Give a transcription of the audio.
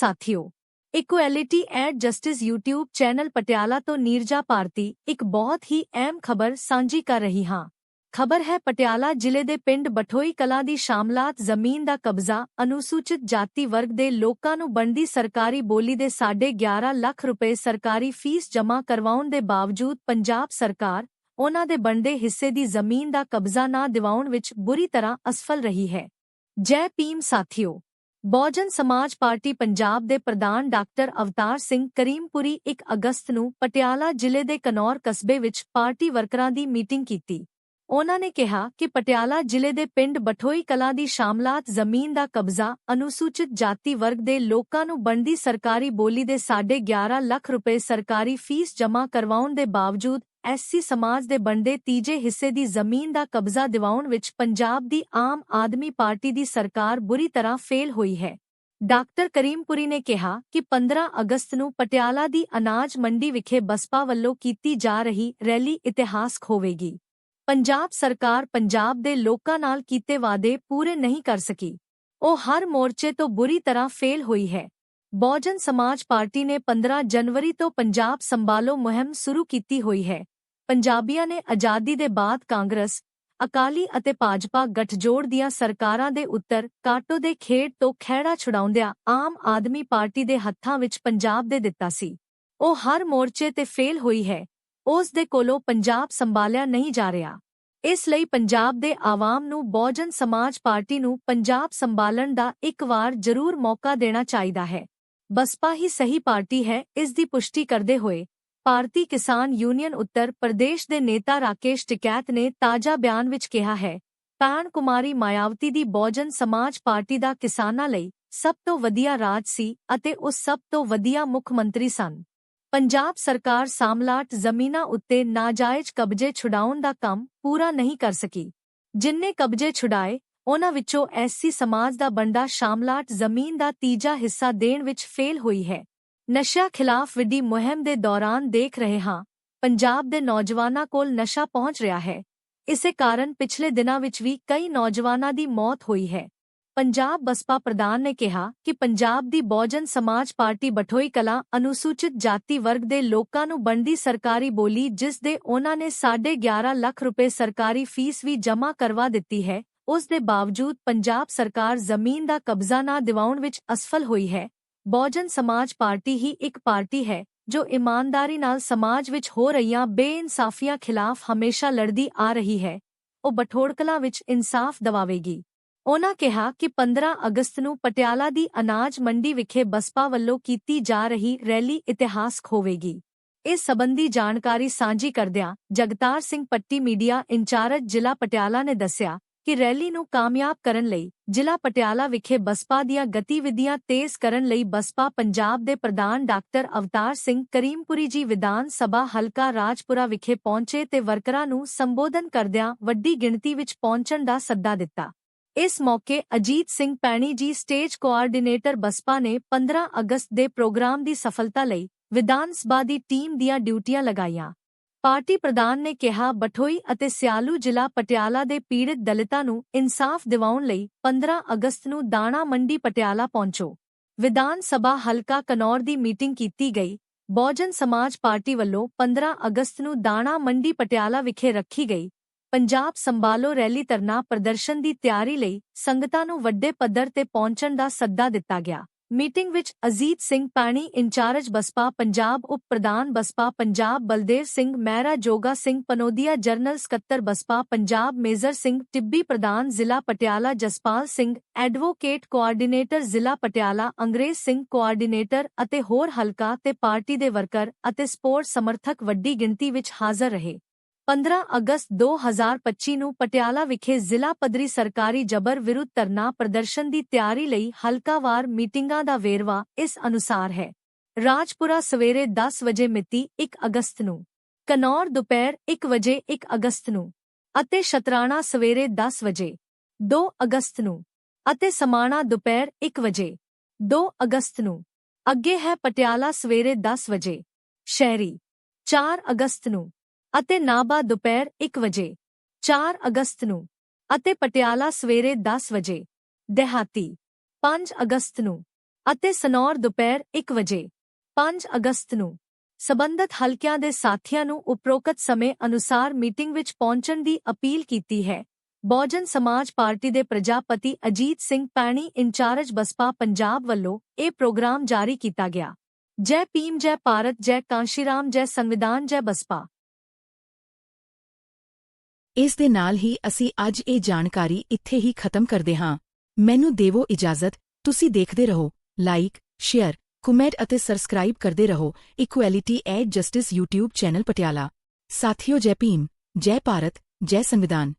ਸਾਥੀਓ equality and justice YouTube channel Patiala ਤੋਂ ਨੀਰਜਾ ਭਾਰਤੀ ਇੱਕ ਬਹੁਤ ਹੀ ਅਹਿਮ ਖਬਰ ਸਾਂਝੀ ਕਰ ਰਹੀ ਹਾਂ। ਖਬਰ ਹੈ ਪਟਿਆਲਾ ਜ਼ਿਲ੍ਹੇ ਦੇ ਪਿੰਡ ਬਠੋਈ ਕਲਾਂ ਦੀ ਸ਼ਾਮਲਾਤ ਜ਼ਮੀਨ ਦਾ ਕਬਜ਼ਾ ਅਨੁਸੂਚਿਤ ਜਾਤੀ ਵਰਗ ਦੇ ਲੋਕਾਂ ਨੂੰ ਬਣਦੀ ਸਰਕਾਰੀ ਬੋਲੀ ਦੇ 11.5 ਲੱਖ ਰੁਪਏ ਸਰਕਾਰੀ ਫੀਸ ਜਮ੍ਹਾਂ ਕਰਵਾਉਣ ਦੇ ਬਾਵਜੂਦ ਪੰਜਾਬ ਸਰਕਾਰ ਉਹਨਾਂ ਦੇ ਬਣਦੇ ਹਿੱਸੇ ਦੀ ਜ਼ਮੀਨ ਦਾ ਕਬਜ਼ਾ ਨਾ ਦਿਵਾਉਣ ਵਿੱਚ ਬੁਰੀ ਤਰ੍ਹਾਂ ਅਸਫਲ ਰਹੀ ਹੈ। ਜੈ ਭੀਮ ਸਾਥੀਓ ਬਹੁਜਨ ਸਮਾਜ ਪਾਰਟੀ ਪੰਜਾਬ ਦੇ ਪ੍ਰਧਾਨ ਡਾਕਟਰ ਅਵਤਾਰ ਸਿੰਘ ਕਰੀਮਪੁਰੀ 1 ਅਗਸਤ ਨੂੰ ਪਟਿਆਲਾ ਜ਼ਿਲ੍ਹੇ ਦੇ ਕਨੌਰ ਕਸਬੇ ਵਿੱਚ ਪਾਰਟੀ ਵਰਕਰਾਂ ਦੀ ਮੀਟਿੰਗ ਕੀਤੀ। ਉਹਨਾਂ ਨੇ ਕਿਹਾ ਕਿ ਪਟਿਆਲਾ ਜ਼ਿਲ੍ਹੇ ਦੇ ਪਿੰਡ ਬਠੋਈ ਕਲਾਂ ਦੀ ਸ਼ਾਮਲਾਤ ਜ਼ਮੀਨ ਦਾ ਕਬਜ਼ਾ ਅਨੁਸੂਚਿਤ ਜਾਤੀ ਵਰਗ ਦੇ ਲੋਕਾਂ ਨੂੰ ਬਣਦੀ ਸਰਕਾਰੀ ਬੋਲੀ ਦੇ 11.5 ਲੱਖ ਰੁਪਏ ਸਰਕਾਰੀ ਫੀਸ ਜਮ੍ਹਾਂ ਕਰਵਾਉਣ ਦੇ ਬਾਵਜੂਦ ਐਸਸੀ ਸਮਾਜ ਦੇ ਬਣਦੇ ਤੀਜੇ ਹਿੱਸੇ ਦੀ ਜ਼ਮੀਨ ਦਾ ਕਬਜ਼ਾ ਦਿਵਾਉਣ ਵਿੱਚ ਪੰਜਾਬ ਦੀ ਆਮ ਆਦਮੀ ਪਾਰਟੀ ਦੀ ਸਰਕਾਰ ਬੁਰੀ ਤਰ੍ਹਾਂ ਫੇਲ ਹੋਈ ਹੈ। ਡਾਕਟਰ ਕਰੀਮਪੁਰੀ ਨੇ ਕਿਹਾ ਕਿ 15 ਅਗਸਤ ਨੂੰ ਪਟਿਆਲਾ ਦੀ ਅਨਾਜ ਮੰਡੀ ਵਿਖੇ ਬਸਪਾ ਵੱਲੋਂ ਕੀਤੀ ਜਾ ਰਹੀ ਰੈਲੀ ਇਤਿਹਾਸਕ ਹੋਵੇਗੀ। ਪੰਜਾਬ ਸਰਕਾਰ ਪੰਜਾਬ ਦੇ ਲੋਕਾਂ ਨਾਲ ਕੀਤੇ ਵਾਅਦੇ ਪੂਰੇ ਨਹੀਂ ਕਰ ਸਕੀ। ਉਹ ਹਰ ਮੋਰਚੇ ਤੋਂ ਬੁਰੀ ਤਰ੍ਹਾਂ ਫੇਲ ਹੋਈ ਹੈ। ਬਹੁਜਨ ਸਮਾਜ ਪਾਰਟੀ ਨੇ 15 ਜਨਵਰੀ ਤੋਂ ਪੰਜਾਬ ਸੰਭਾਲੋ ਮੁਹਿੰਮ ਸ਼ੁਰੂ ਕੀਤੀ ਹੋਈ ਹੈ। ਪੰਜਾਬੀਆਂ ਨੇ ਆਜ਼ਾਦੀ ਦੇ ਬਾਅਦ ਕਾਂਗਰਸ, ਅਕਾਲੀ ਅਤੇ ਭਾਜਪਾ ਗਠਜੋੜ ਦੀਆਂ ਸਰਕਾਰਾਂ ਦੇ ਉੱਤਰ ਕਾਟੋ ਦੇ ਖੇਡ ਤੋਂ ਖਹਿੜਾ ਛੁਡਾਉਂਦਿਆਂ ਆਮ ਆਦਮੀ ਪਾਰਟੀ ਦੇ ਹੱਥਾਂ ਵਿੱਚ ਪੰਜਾਬ ਦੇ ਦਿੱਤਾ ਸੀ। ਉਹ ਹਰ ਮੋਰਚੇ ਤੇ ਫੇਲ ਹੋਈ ਹੈ। ਉਸ ਦੇ ਕੋਲੋਂ ਪੰਜਾਬ ਸੰਭਾਲਿਆ ਨਹੀਂ ਜਾ ਰਿਹਾ। ਇਸ ਲਈ ਪੰਜਾਬ ਦੇ ਆਵਾਮ ਨੂੰ ਬਹੁਜਨ ਸਮਾਜ ਪਾਰਟੀ ਨੂੰ ਪੰਜਾਬ ਸੰਭਾਲਣ ਦਾ ਇੱਕ ਵਾਰ ਜ਼ਰੂਰ ਮੌਕਾ ਦੇਣਾ ਚਾਹੀਦਾ ਹੈ। ਬਸਪਾ ਹੀ ਸਹੀ ਪਾਰਟੀ ਹੈ, ਇਸ ਦੀ ਪੁਸ਼ਟੀ ਕਰਦੇ ਹੋਏ ਭਾਰਤੀ ਕਿਸਾਨ ਯੂਨੀਅਨ ਉੱਤਰ ਪ੍ਰਦੇਸ਼ ਦੇ ਨੇਤਾ ਰਾਕੇਸ਼ ਟਿਕੈਤ ਨੇ ਤਾਜ਼ਾ ਬਿਆਨ ਵਿੱਚ ਕਿਹਾ ਹੈ ਪੈਣ ਕੁਮਾਰੀ ਮਾਇਆਵਤੀ ਦੀ ਬਹੁਜਨ ਸਮਾਜ ਪਾਰਟੀ ਦਾ ਕਿਸਾਨਾਂ ਲਈ ਸਭ ਤੋਂ ਵਧੀਆ ਰਾਜ ਸੀ ਅਤੇ ਉਹ ਸਭ ਤੋਂ ਵਧੀਆ ਮੁੱਖ ਮੰਤਰੀ ਸਨ। ਪੰਜਾਬ ਸਰਕਾਰ ਸਾਮਲਾਟ ਜ਼ਮੀਨਾਂ ਉੱਤੇ ਨਾਜਾਇਜ਼ ਕਬਜ਼ੇ ਛੁਡਾਉਣ ਦਾ ਕੰਮ ਪੂਰਾ ਨਹੀਂ ਕਰ ਸਕੀ। ਜਿੰਨੇ ਕਬਜ਼ੇ ਛੁਡਾਏ, ਉਹਨਾਂ ਵਿੱਚੋਂ ਐਸਸੀ ਸਮਾਜ ਦਾ ਬੰਦਾ ਸ਼ਾਮਲਾਟ ਜ਼ਮੀਨ ਦਾ ਤੀਜਾ ਹਿੱਸਾ ਦੇਣ ਵਿੱਚ ਫੇਲ ਹੋਈ ਹੈ। ਨਸ਼ਾ ਖਿਲਾਫ ਵਿੱਢੀ ਮੁਹਿੰਮ ਦੇ ਦੌਰਾਨ ਦੇਖ ਰਹੇ ਹਾਂ, ਪੰਜਾਬ ਦੇ ਨੌਜਵਾਨਾਂ ਕੋਲ ਨਸ਼ਾ ਪਹੁੰਚ ਰਿਹਾ ਹੈ। ਇਸੇ ਕਾਰਨ ਪਿਛਲੇ ਦਿਨਾਂ ਵਿੱਚ ਵੀ ਕਈ ਨੌਜਵਾਨਾਂ ਦੀ ਮੌਤ ਹੋਈ ਹੈ। ਪੰਜਾਬ ਬਸਪਾ ਪ੍ਰਧਾਨ ਨੇ ਕਿਹਾ ਕਿ ਪੰਜਾਬ ਦੀ ਬਹੁਜਨ ਸਮਾਜ ਪਾਰਟੀ ਬਠੋਈ ਕਲਾ ਅਨੁਸੂਚਿਤ ਜਾਤੀ ਵਰਗ ਦੇ ਲੋਕਾਂ ਨੂੰ ਬਣਦੀ ਸਰਕਾਰੀ ਬੋਲੀ ਜਿਸ ਦੇ ਉਹਨਾਂ ਨੇ 11.5 ਲੱਖ ਰੁਪਏ ਸਰਕਾਰੀ ਫੀਸ ਵੀ ਜਮ੍ਹਾਂ ਕਰਵਾ ਦਿੱਤੀ ਹੈ, ਉਸ ਦੇ ਬਾਵਜੂਦ ਪੰਜਾਬ ਸਰਕਾਰ ਜ਼ਮੀਨ ਦਾ ਕਬਜ਼ਾ ਨਾ ਦਿਵਾਉਣ ਵਿੱਚ ਅਸਫਲ ਹੋਈ ਹੈ। ਬਹੁਜਨ ਸਮਾਜ ਪਾਰਟੀ ਹੀ ਇੱਕ ਪਾਰਟੀ ਹੈ, ਜੋ ਇਮਾਨਦਾਰੀ ਨਾਲ ਸਮਾਜ ਵਿੱਚ ਹੋ ਰਹੀਆਂ ਬੇਇਨਸਾਫੀਆਂ ਖਿਲਾਫ ਹਮੇਸ਼ਾ ਲੜਦੀ ਆ ਰਹੀ ਹੈ। ਉਹ ਬਠੋੜਕਲਾ ਵਿੱਚ ਇਨਸਾਫ ਦਵਾਵੇਗੀ। ਉਨ੍ਹਾਂ ਕਿਹਾ ਕਿ 15 ਅਗਸਤ ਨੂੰ ਪਟਿਆਲਾ ਦੀ ਅਨਾਜ ਮੰਡੀ ਵਿਖੇ ਬਸਪਾ ਵੱਲੋਂ ਕੀਤੀ ਜਾ ਰਹੀ ਰੈਲੀ ਇਤਿਹਾਸਕ ਹੋਵੇਗੀ। ਇਸ ਸਬੰਧੀ ਜਾਣਕਾਰੀ ਸਾਂਝੀ ਕਰਦਿਆਂ ਜਗਤਾਰ ਸਿੰਘ ਪੱਟੀ ਮੀਡੀਆ ਇੰਚਾਰਜ ਜ਼ਿਲ੍ਹਾ ਪਟਿਆਲਾ ਨੇ ਦੱਸਿਆ ਕਿ ਰੈਲੀ ਨੂੰ ਕਾਮਯਾਬ ਕਰਨ ਲਈ ਜ਼ਿਲ੍ਹਾ ਪਟਿਆਲਾ ਵਿਖੇ ਬਸਪਾ ਦੀਆਂ ਗਤੀਵਿਧੀਆਂ ਤੇਜ਼ ਕਰਨ ਲਈ ਬਸਪਾ ਪੰਜਾਬ ਦੇ ਪ੍ਰਧਾਨ ਡਾਕਟਰ ਅਵਤਾਰ ਸਿੰਘ ਕਰੀਮਪੁਰੀ ਜੀ ਵਿਧਾਨ ਸਭਾ ਹਲਕਾ ਰਾਜਪੁਰਾ ਵਿਖੇ ਪਹੁੰਚੇ ਤੇ ਵਰਕਰਾਂ ਨੂੰ ਸੰਬੋਧਨ ਕਰਦਿਆਂ ਵੱਡੀ ਗਿਣਤੀ ਵਿੱਚ ਪਹੁੰਚਣ ਦਾ ਸੱਦਾ ਦਿੱਤਾ। ਇਸ ਮੌਕੇ ਅਜੀਤ ਸਿੰਘ ਪੈਣੀ ਜੀ ਸਟੇਜ ਕੋਆਰਡੀਨੇਟਰ ਬਸਪਾ ਨੇ 15 ਅਗਸਤ ਦੇ ਪ੍ਰੋਗਰਾਮ ਦੀ ਸਫਲਤਾ ਲਈ ਵਿਧਾਨ ਸਭਾ ਦੀ ਟੀਮ ਦੀਆਂ ਡਿਊਟੀਆਂ ਲਗਾਈਆਂ। ਪਾਰਟੀ ਪ੍ਰਧਾਨ ਨੇ ਕਿਹਾ, ਬਠੋਈ ਅਤੇ ਸਿਆਲੂ ਜ਼ਿਲ੍ਹਾ ਪਟਿਆਲਾ ਦੇ ਪੀੜਤ ਦਲਿਤਾਂ ਨੂੰ ਇਨਸਾਫ ਦਿਵਾਉਣ ਲਈ 15 ਅਗਸਤ ਨੂੰ ਦਾਣਾ ਮੰਡੀ ਪਟਿਆਲਾ ਪਹੁੰਚੋ। ਵਿਧਾਨ ਸਭਾ ਹਲਕਾ ਕਨੌਰ ਦੀ ਮੀਟਿੰਗ ਕੀਤੀ ਗਈ। ਬਹੁਜਨ ਸਮਾਜ ਪਾਰਟੀ ਵੱਲੋਂ 15 ਅਗਸਤ ਨੂੰ ਦਾਣਾ ਮੰਡੀ ਪਟਿਆਲਾ ਵਿਖੇ ਰੱਖੀ ਗਈ। ਪੰਜਾਬ ਸੰਭਾਲੋ ਰੈਲੀ ਤਰਨਾ ਪ੍ਰਦਰਸ਼ਨ ਦੀ ਤਿਆਰੀ ਲਈ ਸੰਗਤਾਂ ਨੂੰ ਵੱਡੇ ਪੱਧਰ ਤੇ ਪਹੁੰਚਣ ਦਾ ਸੱਦਾ ਦਿੱਤਾ ਗਿਆ। ਮੀਟਿੰਗ ਵਿੱਚ ਅਜੀਤ ਸਿੰਘ ਪਾਣੀ, ਇੰਚਾਰਜ ਬਸਪਾ ਪੰਜਾਬ ਉਪ ਪ੍ਰਧਾਨ ਬਸਪਾ ਪੰਜਾਬ, ਬਲਦੇਵ ਸਿੰਘ ਮਹਿਰਾ, ਜੋਗਾ ਸਿੰਘ ਪਨੋਦੀਆ ਜਰਨਲ ਸਕੱਤਰ ਬਸਪਾ ਪੰਜਾਬ, ਮੇਜਰ ਸਿੰਘ ਟਿੱਬੀ ਪ੍ਰਧਾਨ, ਜ਼ਿਲ੍ਹਾ ਪਟਿਆਲਾ, ਜਸਪਾਲ ਸਿੰਘ ਐਡਵੋਕੇਟ, ਕੋਆਰਡੀਨੇਟਰ, ਜ਼ਿਲ੍ਹਾ ਪਟਿਆਲਾ, ਅੰਗਰੇਜ਼ ਸਿੰਘ ਕੋਆਰਡੀਨੇਟਰ ਅਤੇ ਹੋਰ ਹਲਕਾ ਤੇ ਪਾਰਟੀ ਦੇ ਵਰਕਰ ਅਤੇ ਸਪੋਰਟ ਸਮਰਥਕ ਵੱਡੀ ਗਿਣਤੀ ਵਿੱਚ ਹਾਜ਼ਰ ਰਹੇ। 15 ਅਗਸਤ 2025 ਨੂੰ ਪਟਿਆਲਾ ਵਿਖੇ ਜ਼ਿਲ੍ਹਾ ਪੱਧਰੀ ਸਰਕਾਰੀ ਜਬਰ ਵਿਰੁੱਧ ਧਰਨਾ ਪ੍ਰਦਰਸ਼ਨ ਦੀ ਤਿਆਰੀ ਲਈ ਹਲਕਾਵਾਰ ਮੀਟਿੰਗਾਂ ਦਾ ਵੇਰਵਾ ਇਸ ਅਨੁਸਾਰ ਹੈ। ਰਾਜਪੁਰਾ ਸਵੇਰੇ 10 ਵਜੇ ਮਿਤੀ 1 ਅਗਸਤ ਨੂੰ, ਕਨੌਰ ਦੁਪਹਿਰ 1 ਵਜੇ 1 ਅਗਸਤ ਨੂੰ ਅਤੇ ਸ਼ਤਰਾਣਾ ਸਵੇਰੇ 10 ਵਜੇ 2 ਅਗਸਤ ਨੂੰ ਅਤੇ ਸਮਾਣਾ ਦੁਪਹਿਰ 1 ਵਜੇ 2 ਅਗਸਤ ਨੂੰ। ਅੱਗੇ ਹੈ ਪਟਿਆਲਾ ਸਵੇਰੇ 10 ਵਜੇ, ਸ਼ਹਿਰੀ 4 ਅਗਸਤ ਨੂੰ। ਅਤੇ ਨਾਬਾ ਦੁਪਹਿਰ 1 ਵਜੇ 4 ਅਗਸਤ ਨੂੰ, ਅਤੇ ਪਟਿਆਲਾ ਸਵੇਰੇ 10 ਵਜੇ, ਦਿਹਾਤੀ 5 ਅਗਸਤ ਨੂੰ, ਅਤੇ ਸਨੌਰ ਦੁਪਹਿਰ 1 ਵਜੇ 5 ਅਗਸਤ ਨੂੰ, ਸਬੰਧਤ ਹਲਕਿਆਂ ਦੇ ਸਾਥੀਆਂ ਨੂੰ ਉਪਰੋਕਤ ਸਮੇਂ ਅਨੁਸਾਰ ਮੀਟਿੰਗ ਵਿੱਚ ਪਹੁੰਚਣ ਦੀ ਅਪੀਲ ਕੀਤੀ ਹੈ। ਬਹੁਜਨ ਸਮਾਜ ਪਾਰਟੀ ਦੇ ਪ੍ਰਜਾਪਤੀ ਅਜੀਤ ਸਿੰਘ ਪੈਣੀ ਇੰਚਾਰਜ ਬਸਪਾ ਪੰਜਾਬ ਵੱਲੋਂ ਇਹ ਪ੍ਰੋਗਰਾਮ ਜਾਰੀ ਕੀਤਾ ਗਿਆ। ਜੈ ਭੀਮ, ਜੈ ਭਾਰਤ, ਜੈ ਕਾਂਸ਼ੀਰਾਮ, ਜੈ ਸੰਵਿਧਾਨ, ਜੈ ਬਸਪਾ। ਇਸ ਦੇ ਨਾਲ ਹੀ ਅਸੀਂ ਅੱਜ ਇਹ ਜਾਣਕਾਰੀ ਇੱਥੇ ਹੀ ਖਤਮ ਕਰਦੇ ਹਾਂ। ਮੈਨੂੰ ਦੇਵੋ ਇਜਾਜ਼ਤ, ਤੁਸੀਂ ਦੇਖਦੇ ਰਹੋ ਲਾਈਕ ਸ਼ੇਅਰ ਕਮੈਂਟ ਅਤੇ ਸਬਸਕ੍ਰਾਈਬ ਕਰਦੇ ਰਹੋ equality and justice YouTube channel Patiala. ਸਾਥੀਓ ਜੈ ਭੀਮ, ਜੈ ਭਾਰਤ, ਜੈ ਸੰਵਿਧਾਨ।